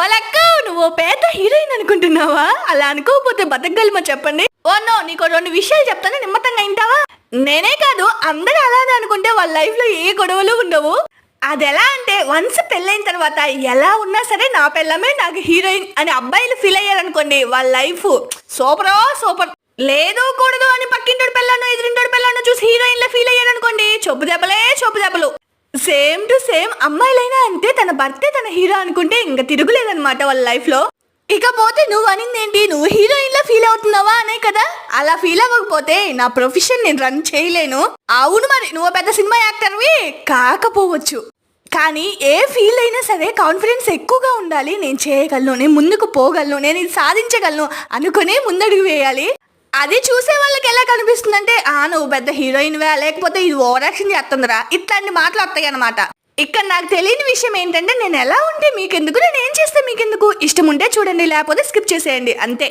వాళ్ళక్క నువ్వు పెద్ద పేద హీరోయిన్ అనుకుంటున్నావా? అలా అనుకోకపోతే బతకగలమా చెప్పండి? ఓ నో నీకు రెండు విషయాలు చెప్తాను నిమ్మతంగా వింటావా? నేనే కాదు అందరూ అలానే అనుకుంటే వాళ్ళ లైఫ్లో ఏ గొడవలు ఉండవు. అది ఎలా అంటే వన్స్ పెళ్ళైన తర్వాత ఎలా ఉన్నా సరే నా పిల్లమే నాకు హీరోయిన్ అని అబ్బాయిలు ఫీల్ అయ్యారనుకోండి వాళ్ళ లైఫ్ సూపరో సూపర్. లేదు కూడదు అని పక్కింటోడి పిల్లను ఎదురింటోడి పిల్లను చూసి హీరోయిన్ లా ఫీల్ అయ్యారనుకోండి చొప్పు దెబ్బలే చొప్పు దెబ్బలు. సేమ్ టు సేమ్ అమ్మాయిలైనా అంతే తన భర్తే తన హీరో అనుకుంటే ఇంకా తిరుగులేదన్నమాట వాళ్ళ లైఫ్లో. ఇకపోతే నువ్వు అనింది ఏంటి నువ్వు హీరోయిన్ లా ఫీల్ అవుతున్నావా అనే కదా? అలా ఫీల్ అవ్వకపోతే నా ప్రొఫెషన్ నేను రన్ చేయలేను. అవును మరి నువ్వు పెద్ద సినిమా యాక్టర్వి కాకపోవచ్చు. కానీ ఏ ఫీల్ అయినా సరే కాన్ఫిడెన్స్ ఎక్కువగా ఉండాలి. నేను చేయగలను నేను ముందుకు పోగలను నేను ఇది సాధించగలను అనుకునే ముందడుగు వేయాలి. అది చూసే వాళ్ళకి ఎలా కనిపిస్తుందంటే ఆ నువ్వు పెద్ద హీరోయిన్ వే లేకపోతే ఇది ఓవర్ యాక్షన్ చేస్తుందిరా? ఇట్లాంటి మాటలు వస్తాయి అనమాట ఇక్కడ నాకు తెలియని విషయం ఏంటంటే నేను ఎలా ఉంటే మీకెందుకు నేను ఏం చేస్తే మీకెందుకు? ఇష్టం ఉంటే చూడండి లేకపోతే స్కిప్ చేసేయండి. అంతే.